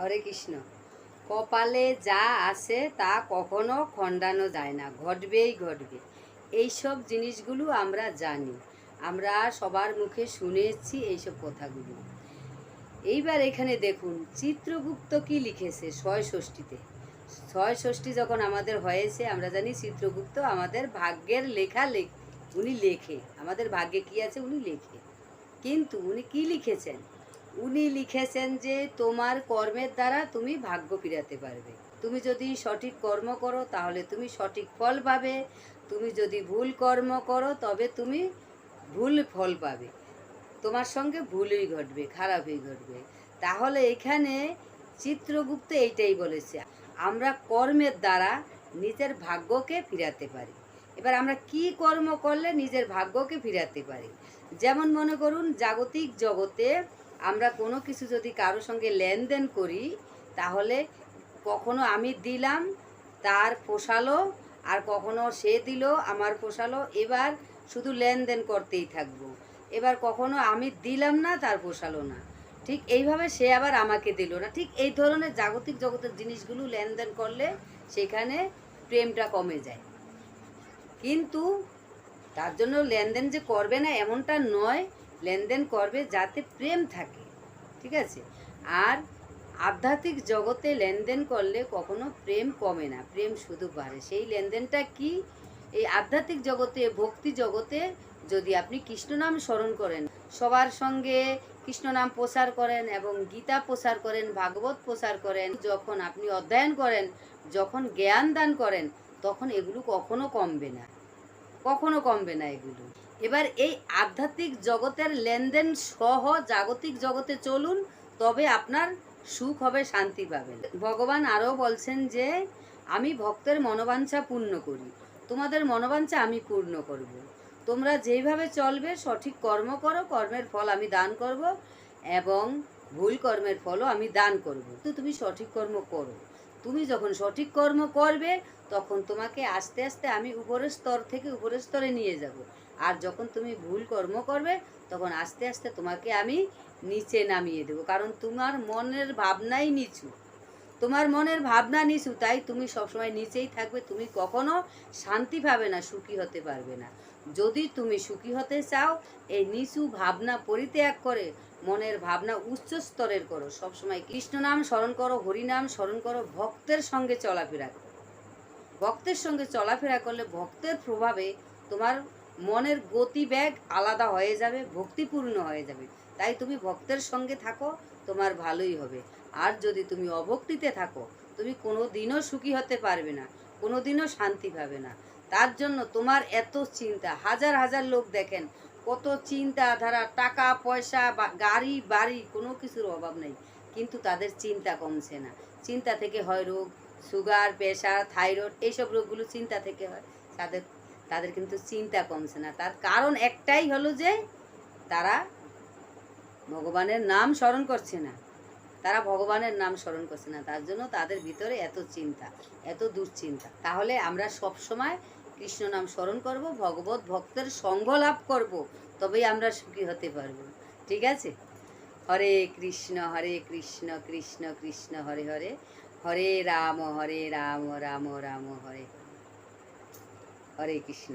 হরে কৃষ্ণ। কপালে যা আছে তা কখনো খণ্ডানো যায় না, ঘটবেই ঘটবে। এইসব জিনিসগুলো আমরা জানি, আমরা সবার মুখে শুনেছি এইসব কথাগুলো। এইবার এখানে দেখুন, চিত্রগুপ্ত কি লিখেছে ছয় ষষ্ঠীতে? ছয় ষষ্ঠী যখন আমাদের হয়েছে, আমরা জানি চিত্রগুপ্ত আমাদের ভাগ্যের লেখা লেখ, উনি লেখে। আমাদের ভাগ্যে কি আছে? উনি লেখে। কিন্তু উনি কি লিখেছেন? উনি লিখেছেন যে, তোমার কর্মের দ্বারা তুমি ভাগ্য ফিরাতে পারবে। তুমি যদি সঠিক কর্ম করো, তাহলে তুমি সঠিক ফল পাবে। তুমি যদি ভুল কর্ম করো, তবে তুমি ভুল ফল পাবে। তোমার সঙ্গে ভুলই ঘটবে, খারাপই ঘটবে। তাহলে এখানে চিত্রগুপ্ত এইটাই বলেছে, আমরা কর্মের দ্বারা নিজের ভাগ্যকে ফিরাতে পারি। এবার আমরা কি কর্ম করলে নিজের ভাগ্যকে ফিরাতে পারি? যেমন মনে করুন, জাগতিক জগতে আমরা কোনো কিছু যদি কারোর সঙ্গে লেনদেন করি, তাহলে কখনো আমি দিলাম, তার পোষালো, আর কখনো সে দিল, আমার পোষালো, এবার শুধু লেনদেন করতেই থাকব। এবার কখনো আমি দিলাম না, তার পোষালো না। ঠিক এইভাবে সে আবার আমাকে দিল না। ঠিক এই ধরনের জাগতিক জগতের জিনিসগুলো লেনদেন করলে সেখানে প্রেমটা কমে যায়। কিন্তু তার জন্য লেনদেন যে করবে না, এমনটা নয় লেনদেন করবে যাতে প্রেম থাকে, ঠিক আছে? আর আধ্যাত্মিক জগতে লেনদেন করলে কখনো প্রেম কমে না, প্রেম শুধু বাড়ে। সেই লেনদেনটা কি? এই আধ্যাত্মিক জগতে, ভক্তি জগতে যদি আপনি কৃষ্ণ নাম স্মরণ করেন, সবার সঙ্গে কৃষ্ণ নাম প্রচার করেন এবং গীতা প্রচার করেন, ভাগবত প্রচার করেন, যখন আপনি অধ্যয়ন করেন, যখন জ্ঞান দান করেন, তখন এগুলো কখনো কমবে না, কখনো কমবে না এগুলো। এবার এই আধ্যাত্মিক জগতের লেনদেন সহ জাগতিক জগতে চলুন, তবে আপনার সুখ হবে, শান্তি পাবেন। ভগবান আরও বলছেন যে, আমি ভক্তের মনোবাঞ্ছা পূর্ণ করি। তোমাদের মনোবাঞ্ছা আমি পূর্ণ করব। তোমরা যেইভাবে চলবে, সঠিক কর্ম করো, কর্মের ফল আমি দান করব এবং ভুল কর্মের ফলও আমি দান করব। তো তুমি সঠিক কর্ম করো। তুমি যখন সঠিক কর্ম করবে, তখন তোমাকে আস্তে আস্তে আমি উপরের স্তর থেকে উপরের স্তরে নিয়ে যাব। আর যখন তুমি ভুল কর্ম করবে, তখন আস্তে আস্তে তোমাকে আমি নিচে নামিয়ে দেবো। কারণ তোমার মনের ভাবনাই নিচু। তোমার মনের ভাবনা নিচু, তাই তুমি সবসময় নিচেই থাকবে। তুমি কখনো শান্তি পাবে না, সুখী হতে পারবে না। যদি তুমি সুখী হতে চাও, এই নিচু ভাবনা পরিত্যাগ করে মনের ভাবনা উচ্চ স্তরের করো। সবসময় কৃষ্ণ নাম স্মরণ করো, হরি নাম স্মরণ করো, ভক্তের সঙ্গে চলাফেরা করো। ভক্তের সঙ্গে চলাফেরা করলে ভক্তের প্রভাবে তোমার মনের গতিবেগ আলাদা হয়ে যাবে, ভক্তিপূর্ণ হয়ে যাবে। তাই তুমি ভক্তের সঙ্গে থাকো, তোমার ভালোই হবে। আর যদি তুমি অভক্তিতে থাকো, তুমি কোনো দিনও সুখী হতে পারবে না কোনো দিনও শান্তি পাবে না। তার জন্য তোমার এত চিন্তা। হাজার হাজার লোক দেখেন, কত চিন্তা ধারা, টাকা, পয়সা, বা গাড়ি, বাড়ি, কোনো কিছুর অভাব নেই। কিন্তু তাদের চিন্তা কমছে না। চিন্তা থেকে হয় রোগ, সুগার, প্রেশার, থাইরয়েড, এইসব রোগগুলো চিন্তা থেকে হয়। তাদের তাদের কিন্তু চিন্তা কমছে না। তার কারণ একটাই হলো যে, তারা ভগবানের নাম স্মরণ করছে না। তারা ভগবানের নাম স্মরণ করছে না। তার জন্য তাদের ভিতরে এত চিন্তা, এত দুশ্চিন্তা। তাহলে আমরা সব সময় কৃষ্ণ নাম স্মরণ করব, ভগবত ভক্তের সঙ্গ লাভ করব, তবেই আমরা সুখী হতে পারব। ঠিক আছে? হরে কৃষ্ণ হরে কৃষ্ণ কৃষ্ণ কৃষ্ণ, হরে হরে। হরে রাম হরে রাম রাম রাম, হরে। হরে কৃষ্ণ।